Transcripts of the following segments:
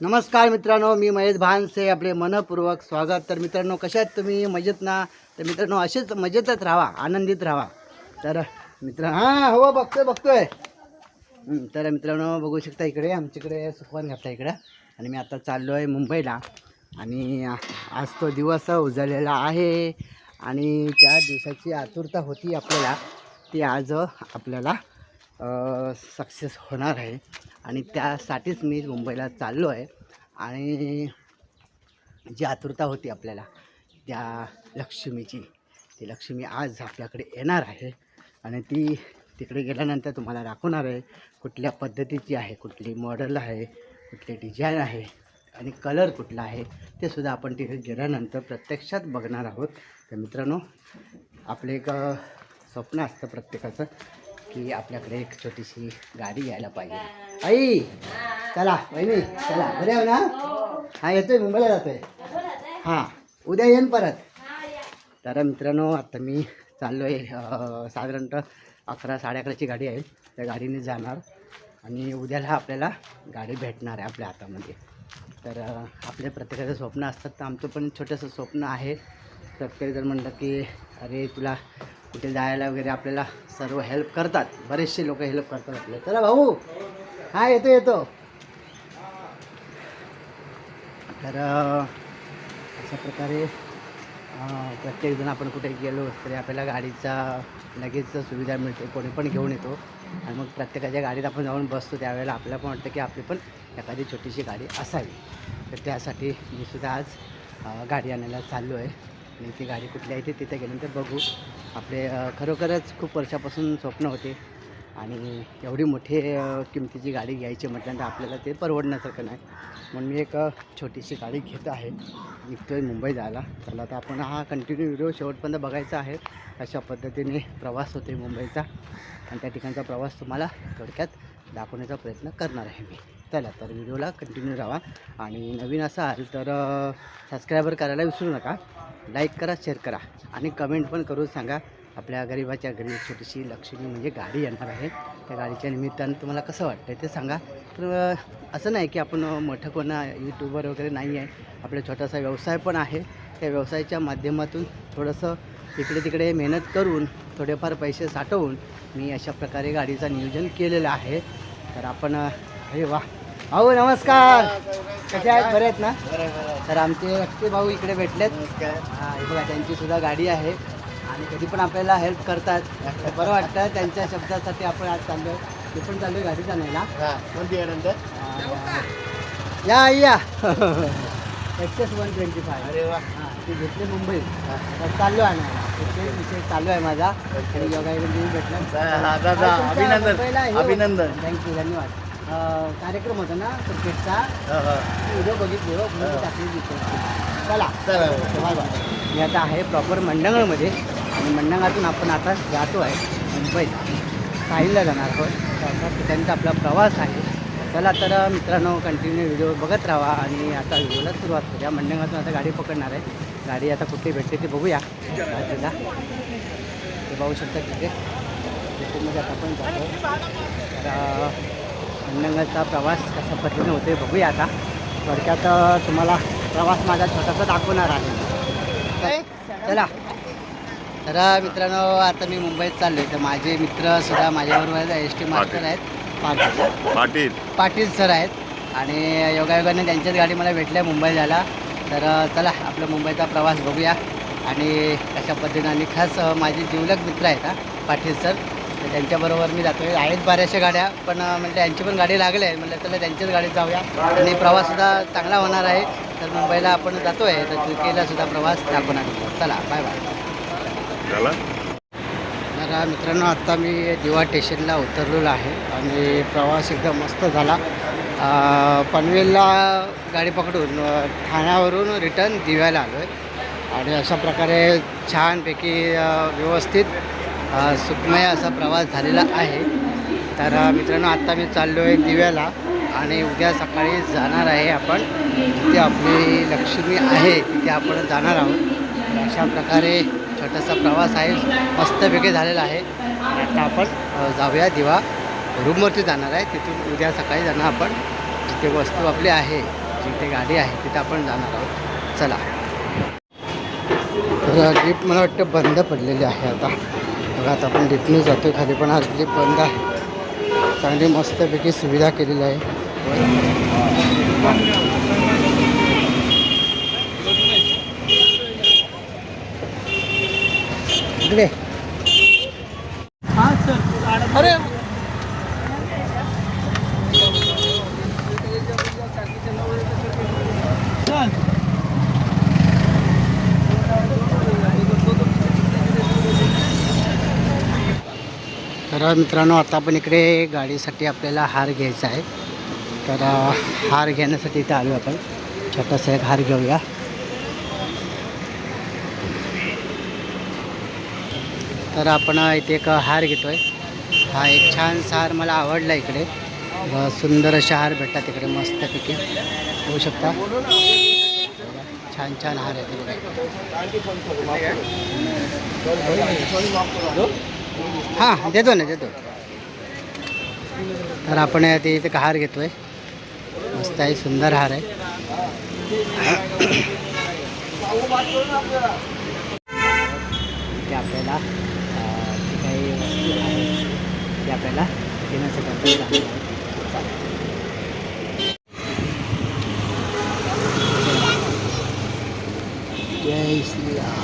नमस्कार मित्रांनो मी महेश भानसे आपले मनपूर्वक स्वागत. तर मित्रांनो कशात तुम्ही? मजेत ना? तर मित्रांनो असेच मजेतच राहा आनंदित राहा. तर मित्र हां हो बघतोय बघतोय. तर मित्रांनो बघू शकता इकडे आमच्याकडे सुकवान घातला इकडं. आणि मी आता चाललो आहे मुंबईला. आणि आज तो दिवस उजळलेला आहे. आणि त्या दिवसाची आतुरता होती आपल्याला. ती आज आपल्याला सक्सेस होणार आहे. आणि त्यासाठीच मी मुंबईला चाललो आहे. आणि जी आतुरता होती आपल्याला त्या लक्ष्मीची ती लक्ष्मी आज आपल्याकडे येणार आहे. आणि ती तिकडे गेल्यानंतर तुम्हाला दाखवणार आहे कुठल्या पद्धतीची आहे कुठली मॉडेल आहे कुठली डिझाईन आहे आणि कलर कुठला आहे ते सुद्धा आपण तिथे गेल्यानंतर प्रत्यक्षात बघणार आहोत. तर मित्रांनो आपलं एक स्वप्न असतं प्रत्येकाचं की आपल्याकडे एक छोटीशी गाडी यायला पाहिजे. आई चला वहिनी चला. बरे आहो ना? हा. येतोय मुंबईला जातोय. हां उद्या येईन परत. तर मित्रांनो आता मी चाललो आहे साधारणतः अकरा साडे अकराची गाडी आहे. त्या गाडीने जाणार. आणि उद्याला आपल्याला गाडी भेटणार आहे आपल्या हातामध्ये. तर अ, आपले प्रत्येकाचं स्वप्न असतात. तर आमचं पण छोटंसं स्वप्न आहे. प्रत्येकजण म्हणलं की अरे तुला कुठे जायला वगैरे आपल्याला सर्व हेल्प करतात. बरेचसे लोक हेल्प करतात आपल्याला. चला भाऊ. हा येतो येतो. तर अशा प्रकारे प्रत्येकजण आपण कुठे गेलो तरी आपल्याला गाडीचा लगेच सुविधा मिळते. कोणी पण घेऊन येतो. आणि मग प्रत्येकाच्या गाडीत आपण जाऊन बसतो. त्यावेळेला आपल्याला पण वाटतं की आपली पण एखादी छोटीशी गाडी असावी. तर त्यासाठी मी सुद्धा आज गाडी आणायला चाललो आहे. आणि ती गाडी कुठली आहे ते तिथे गेल्यानंतर बघू. आपले खरोखरच खूप वर्षापासून स्वप्न होते. आणि एवढी मोठी किमतीची गाडी घ्यायची म्हटल्यानंतर आपल्याला ते परवडण्यासारखं नाही. म्हणून मी एक छोटीशी गाडी घेत आहे. निघतोय मुंबई जायला. चला आता आपण हा कंटिन्यू व्हिडिओ शेवटपर्यंत बघायचा आहे. अशा पद्धतीने प्रवास होते मुंबईचा. आणि त्या ठिकाणचा प्रवास तुम्हाला थोडक्यात दाखवण्याचा प्रयत्न करणार आहे मी. चला तर व्हिडिओला कंटिन्यू राहा. आणि नवीन असाल तर सबस्क्रायबर करायला विसरू नका. लाईक करा शेअर करा. आणि कमेंट पण करून सांगा आपल्या गरिबाच्या घरी छोटीशी लक्ष्मी म्हणजे गाडी येणार आहे. त्या गाडीच्या निमित्तानं तुम्हाला कसं वाटतं ते सांगा. तर असं नाही की आपण मोठं कोण यूट्यूबर वगैरे नाही आहे. आपला छोटासा व्यवसाय पण आहे. त्या व्यवसायाच्या माध्यमातून थोडंसं इकडे तिकडे मेहनत करून थोडेफार पैसे साठवून मी अशा प्रकारे गाडीचं नियोजन केलेलं आहे. तर आपण अरे वा. भाऊ नमस्कार. कसे आहेत? बरे आहेत ना? तर आमचे रक्ते भाऊ इकडे भेटलेत. हा, बघा त्यांची सुद्धा गाडी आहे. आणि कधी पण आपल्याला हेल्प करतात. बरं वाटतं त्यांच्या शब्दासाठी आपण आज चाललो आहे. मी पण आहे गाडी आहे अं, या या. एक्सेस वन ट्वेंटी फाय अरे वा. ती घेतली मुंबई. चाललो आणायला इथे विषय चालू आहे माझा. जा, जा. अभिनंदन. अभिनंदन. थँक्यू धन्यवाद. कार्यक्रम होता ना क्रिकेटचा. व्हिडिओ बघितले हो म्हणून टाकली दिसते चला. चला. Bye bye. मी आता आहे प्रॉपर मंडंगळमध्ये. आणि मंडंगातून आपण आता जातो आहे मुंबईत. साहिलला जाणार आहोत. अशा ठिकाणचा आपला प्रवास आहे. चला तर मित्रांनो कंटिन्यू व्हिडिओ बघत राहा. आणि आता व्हिडिओला सुरुवात करूया. मंडंगातून आता गाडी पकडणार आहे. गाडी आता कुठे भेटते ते बघूया. बाजूला. ते पाहू शकता तिथे. तिथे आता आपण जातो. तर अं, मंडंगाचा प्रवास कशा पद्धतीने होते बघूया आता. थोडक्यात तुम्हाला प्रवास माझा छोटासा दाखवणार आहे. चला. तर मित्रांनो आता मी मुंबईत चाललो आहे तर माझे मित्र सुद्धा माझ्याबरोबर एस टी मास्टर आहेत. पाटील. पाटील. पाटील सर आहेत. आणि योगायोगाने त्यांच्याच गाडी मला भेटल्या मुंबई जायला तर चला आपला मुंबईचा प्रवास बघूया. आणि कशा पद्धतीने आणि खास माझे जिवलग मित्र आहेत हा पाटील सर. तर त्यांच्याबरोबर मी जातो आहे आहेत बऱ्याचशा गाड्या पण म्हटलं यांची पण गाडी लागली आहे. म्हटलं चला त्यांच्याच गाडीत जाऊया. आणि प्रवाससुद्धा चांगला होणार आहे. तर मुंबईला आपण जातो आहे तर तुर्कीला सुद्धा प्रवास दाखवणार. चला बाय बाय तर मित्रांनो आत्ता मी दिवा स्टेशनला उतरलेलो आहे. आणि प्रवास एकदम मस्त झाला. पनवेलला गाडी पकडून ठाण्यावरून रिटर्न दिव्याला आलो आहे आणि अशा प्रकारे छानपैकी व्यवस्थित सुखमय असा प्रवास झालेला आहे. तर मित्रांनो आत्ता मी चाललो आहे दिव्याला आणि उद्या सकाळी जाणार आहे आपण. जिथे आपली लक्ष्मी आहे तिथे आपण जाणार आहोत. अशा प्रकारे छोटासा प्रवास आहे मस्तपैकी झालेला आहे. आता आपण जाऊया दिवा रूमवरती जाणार आहे. तिथून उद्या सकाळी जाणार आपण. जिथे वस्तू आपली आहे जिथे गाडी आहे तिथे आपण जाणार आहोत. चला. तर मला वाटतं बंद पडलेली आहे आता. बघा आता आपण डिपीन जातो आहे खाली पण आज लिफ्ट बंद आहे. चांगली मस्तपैकी सुविधा केलेली आहे. इकडे अरे तर मित्रांनो आता आपण इकडे गाडीसाठी आपल्याला हार घ्यायचा आहे. तर हार घेण्यासाठी इथे आलो आपण. छोटासा एक हार घेऊया. तर आपण इथे एक हार घेतो आहे हा एक छानसा हार मला आवडला इकडे. सुंदर असे हार भेटतात इकडे मस्तपैकी. होऊ शकता. छान छान हार आहे बघा हां देतो ना देतो. तर आपण ते इथे हार घेतोय. मस्त आहे सुंदर हार आहे. ते आपल्याला जी काही वस्तू आहे ते आपल्याला घेण्यासाठी आपण जाणार आहोत. जय श्रीराम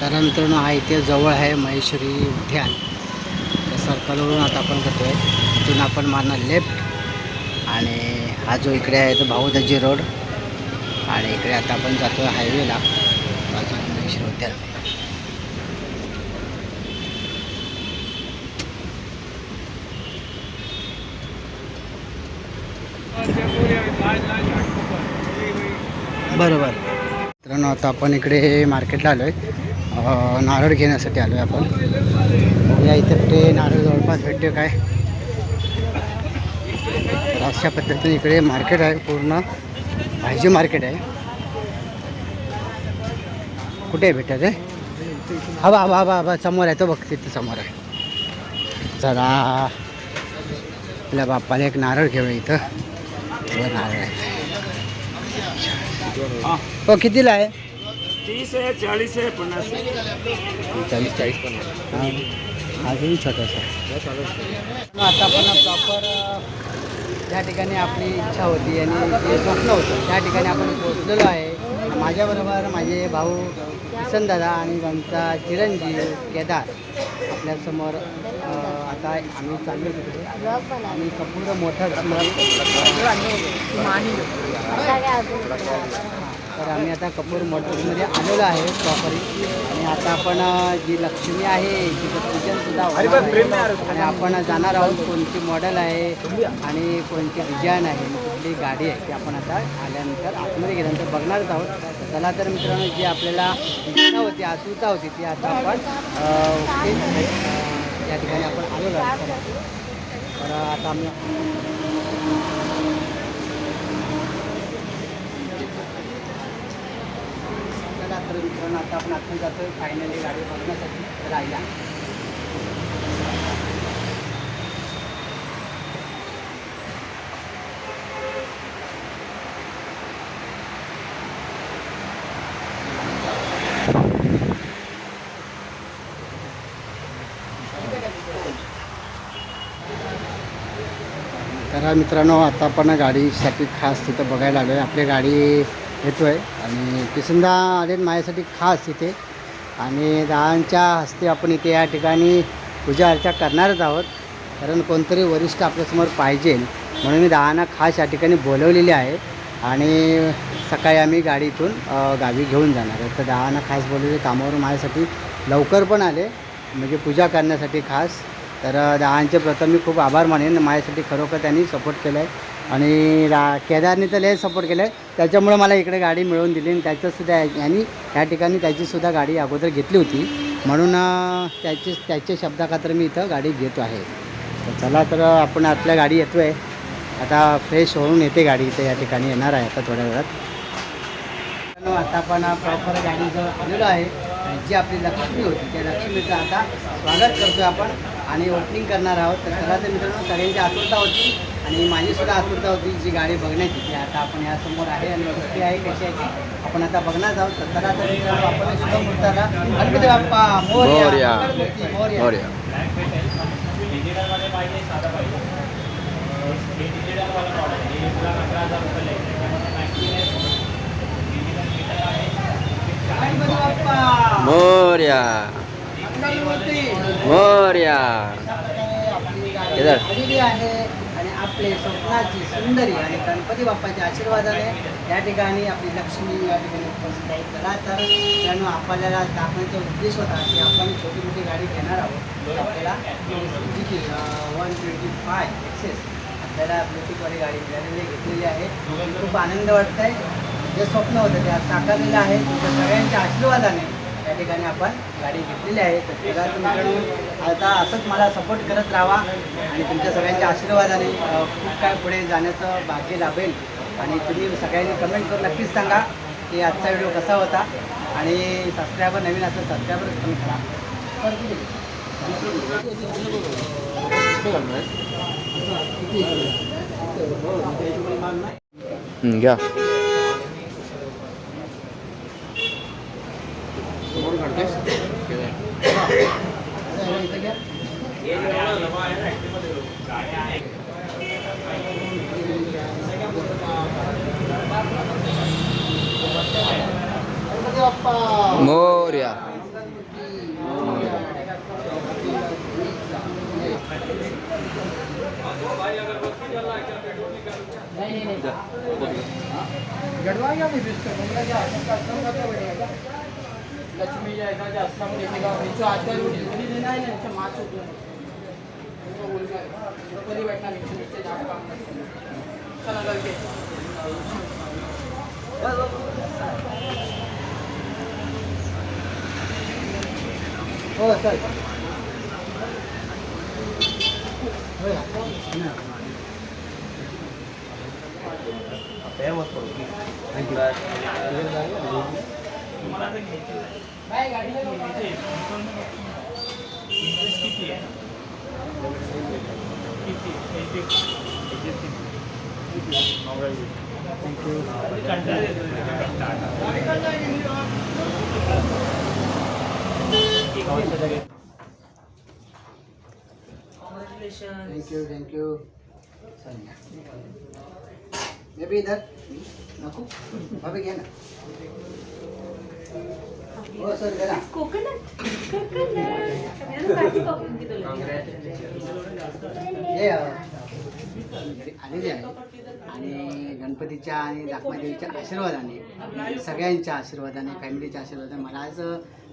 तर हा इथे जवळ आहे महेश्वरी उद्यान. त्या सर्कलवरून आता आपण करतो आहे तिथून आपण मारणार लेफ्ट आणि हा जो इकडे आहे तो भाऊदाजी रोड आणि इकडे आता आपण जातो आहे हायवेला बाजूला महेश्वरी उद्यान. बरोबर. मित्रांनो आता आपण इकडे मार्केटला आलो आहे नारळ घेण्यासाठी आलो आहे आपण. या इथे कुठे नारळ जवळपास भेटते काय? तर अशा पद्धतीने इकडे मार्केट आहे पूर्ण भाजी मार्केट आहे. कुठे आहे भेटत आहे हा बा बा बा समोर आहे तो बघ तिथे समोर आहे. चला. आपल्या बाप्पाला एक नारळ घेऊया इथं. हो कितीला आहे? तीस आहे चाळीस आहे पन्नास आहे. चाळीस चाळीस पण अजून छोटासा. आता आपण प्रॉपर ज्या ठिकाणी आपली इच्छा होती आणि जे स्वप्न होतं त्या ठिकाणी आपण पोचलेलो आहे. माझ्याबरोबर माझे भाऊ किसन दादा आणि त्यांचा चिरंजीव केदार आपल्यासमोर आता आम्ही चाललो तिकडे. आणि कपूर मोठं तर आम्ही आता कपूर मोटर्समध्ये आलेलो आहे प्रॉपरी आणि आता आपण जी लक्ष्मी आहे तिचं पूजन सुद्धा होणार आहे. आणि आपण जाणार आहोत कोणती मॉडेल आहे आणि कोणती डिझाईन आहे कुठली गाडी आहे ती आपण आता आल्यानंतर आतमध्ये गेल्यानंतर बघणारच आहोत. चला तर मित्रांनो जी आपल्याला इच्छा होती आतुरता होती ती आता आपण या ठिकाणी आपण आलेलो आहोत. तर आता आम्ही चला तर मित्रांनो आता आपण आत्ता जातो फायनली गाडी बघण्यासाठी राहिला. तर मित्रांनो आता आपण गाडीसाठी खास तिथं बघायला आलो आहे आपली गाडी येतो आहे आणि किसनदा आले माझ्यासाठी खास इथे. आणि दहांच्या हस्ते आपण इथे या ठिकाणी पूजा अर्चा करणारच आहोत. कारण कोणतरी वरिष्ठ आपल्यासमोर पाहिजे. म्हणून मी दहाना खास या ठिकाणी बोलवलेली आहे. आणि सकाळी आम्ही गाडीतून गावी घेऊन जाणार आहे तर दहाना खास बोलवले कामावरून माझ्यासाठी लवकर पण आले. म्हणजे पूजा करण्यासाठी खास. तर दहांचे प्रथम मी खूप आभार मानेन. माझ्यासाठी खरोखर त्यांनी सपोर्ट केला आहे आणि रा केदारने तर लय सपोर्ट केलं आहे त्याच्यामुळे मला इकडे गाडी मिळवून दिली आणि त्याचंसुद्धा यांनी या ठिकाणी त्याचीसुद्धा गाडी अगोदर घेतली होती. म्हणून त्याचे त्याची त्याच्या शब्दाखातर मी इथं गाडी घेतो आहे. तर चला तर आपण आपल्या गाडी येतो आहे आता फ्रेश होऊन येते गाडी इथे या ठिकाणी येणार आहे आता थोड्या वेळात. आता आपण प्रॉपर गाडीजवळ आलेलो आहे. जी आपली लक्ष्मी होती. त्या लक्ष्मीचं आता स्वागत करतो आपण. आणि ओपनिंग करणार आहोत. तर चला तर मित्रांनो सगळ्यांची आतुरता होती आणि माझी सुद्धा आतुरता होती जी गाडी बघण्याची ती आता आपण यासमोर आहे आणि कशी आहे कशी आहे ती आपण आता बघणार आहोत. तर चला तर मित्रांनो आपण शुभ मुहूर्ताला गणपती बाप्पा मोरया मोरया. मोरया. मोर्या. आहे आणि आपले स्वप्नाची सुंदरी आणि गणपती बाप्पाच्या आशीर्वादाने या ठिकाणी आपली लक्ष्मी या ठिकाणी उपस्थित आहे. चला तर त्यानं आपल्याला दाखवण्याचा उद्देश होता की आपण छोटी मोठी गाडी घेणार आहोत. आपल्याला वन ट्वेंटी फाय एक्सेस आपल्याला ब्लूटूथवाली गाडी मिळालेली घेतलेली आहे. खूप आनंद वाटत आहे जे स्वप्न होतं ते आज साकारलेलं आहे. तुमच्या सगळ्यांच्या आशीर्वादाने ठिकाणी आपण गाडी घेतलेली आहे. तर त्याला मित्रांनो आता असंच मला सपोर्ट करत राहा आणि तुमच्या सगळ्यांच्या आशीर्वादाने खूप काय पुढे जाण्याचं भाग्य लाभेल. आणि तुम्ही सगळ्यांनी कमेंट करून नक्कीच सांगा की आजचा व्हिडिओ कसा होता. आणि सबस्क्रायबर नवीन असेल सबस्क्रायबरच कमी करा. घ्या इथं घ्या. गणपती बाप्पा मोर्या गडवा घ्या मी दिसतो मुलगा घ्या लक्ष्मी जय ना जास्त म्हणजे हे गाव हिचं आजच्या रोजी रोजी नाही ना हिचं माच होतो कधी भेटणार लक्ष्मीचे झाड काम चला लवकर हो sir thank you thank you maybe इधर नको भाभी घ्या ना हो सर हे घरी आहे आणि गणपतीच्या आणि दाखमादेवीच्या आशीर्वादाने सगळ्यांच्या आशीर्वादाने फॅमिलीच्या आशीर्वादाने मला आज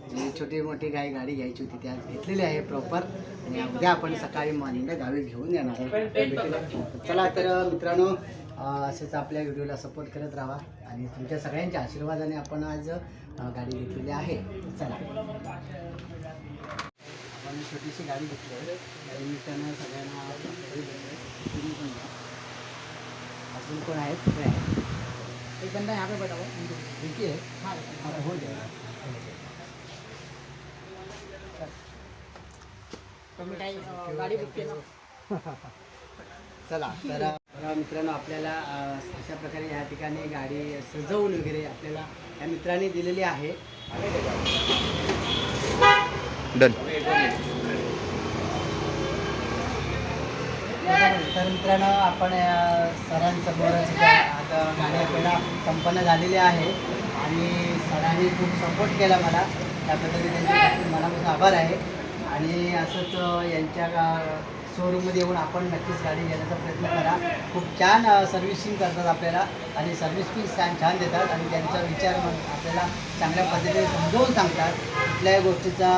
जी छोटी मोठी काही गाडी घ्यायची होती ती आज घेतलेली आहे प्रॉपर आणि उद्या आपण सकाळी मॉर्निंगला गावी घेऊन येणार आहे चला तर मित्रांनो असेच आपल्या व्हिडिओला सपोर्ट करत राहा आणि तुमच्या सगळ्यांच्या आशीर्वादाने आपण आज गाडी घेतलेली आहे. चला. आपण छोटीशी गाडी घेतली आहे. त्या निमित्तानं सगळ्यांना घरी तुम्ही पण अजून कोण आहेत? ते आहेत. एक बंदा यहाँ पे बैठा हुआ है. ठीक है. हाँ हाँ, हो जाएगा गाडी बुक चला तर तर मित्रांनो आपल्याला अशा प्रकारे या ठिकाणी गाडी सजवून वगैरे आपल्याला या मित्रांनी दिलेली आहे. डन तर मित्रांनो आपण इथे आता आपल्याला संपन्न झालेली आहे. आणि सरांनी खूप सपोर्ट केला मला. त्या पद्धतीने त्यांचे खूप मनापासून आभार आहे. आणि असंच यांच्या शोरूममध्ये येऊन आपण नक्कीच गाडी घेण्याचा प्रयत्न करा. खूप छान सर्व्हिसिंग करतात आपल्याला आणि सर्व्हिस पण छान छान देतात आणि त्यांचा विचार आपल्याला चांगल्या पद्धतीने समजावून सांगतात. कुठल्याही गोष्टीचा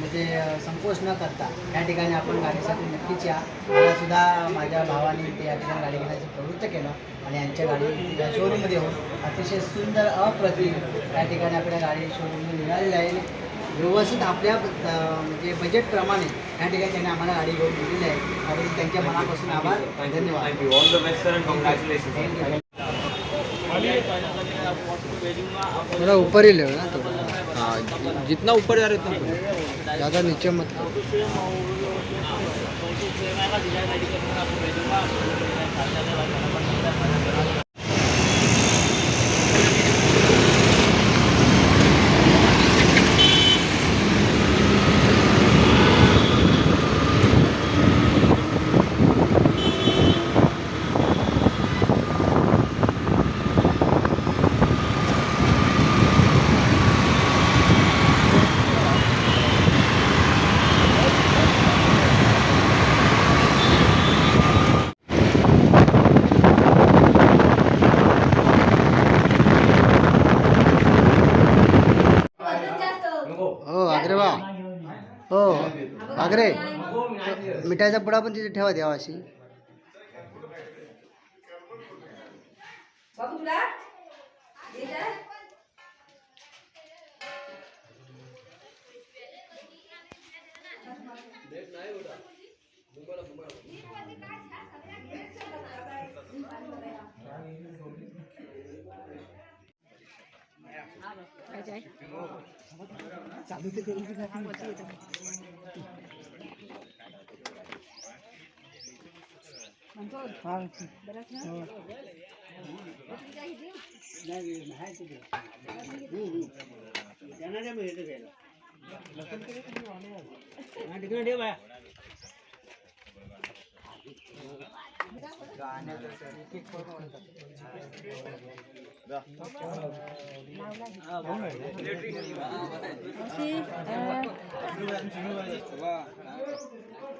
म्हणजे संकोच न करता या ठिकाणी आपण गाडीसाठी नक्कीच या. मलासुद्धा माझ्या भावाने ते या ठिकाणी गाडी घेण्याचं प्रवृत्त केलं आणि यांच्या गाडी या शोरूममध्ये येऊन अतिशय सुंदर अप्रतिम या ठिकाणी आपल्या गाडी शोरूममध्ये मिळालेली आहे. व्यवस्थित आपल्या म्हणजे बजेटप्रमाणे या ठिकाणी त्यांनी आम्हाला गाडी घेऊन दिलेली आहे. त्याबद्दल त्यांच्या मनापासून आभार. धन्यवाद. All the best sir and congratulation थोड़ा ऊपर ही ले ना थोड़ा हाँ जितना ऊपर जा रहे उतना। ज़्यादा नीचे मत आग्रे बा हो आग्रे मिठाईचा पुडा पण तिथे ठेवा द्यावा अशी. बाबू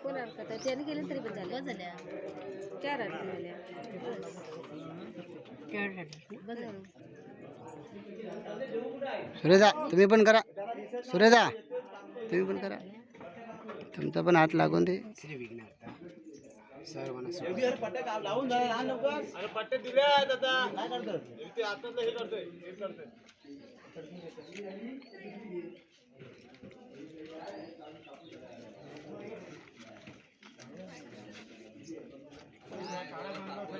तुला त्याने केलं तरी पण झालं झाल्या चार झाल्या झालं सुरेदा तुम्ही पण करा. सुरेदा तुम्ही पण करा. तुमचा पण हात लागून दे.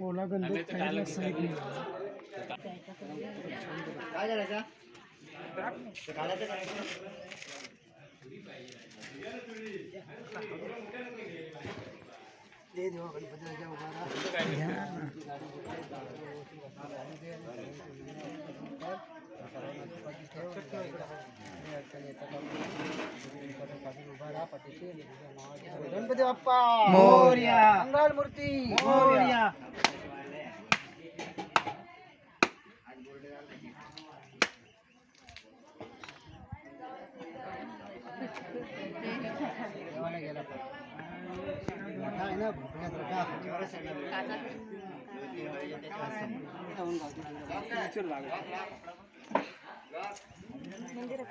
ओला गंध काय काय दे देवा गणपतीच्या उभारा गणपती बाप्पा मोरया. मंगल मूर्ती मोरया. देवाला गेला पाहिजे. मोठा आहे ना भोपळ्यात मोठा. मंदिरात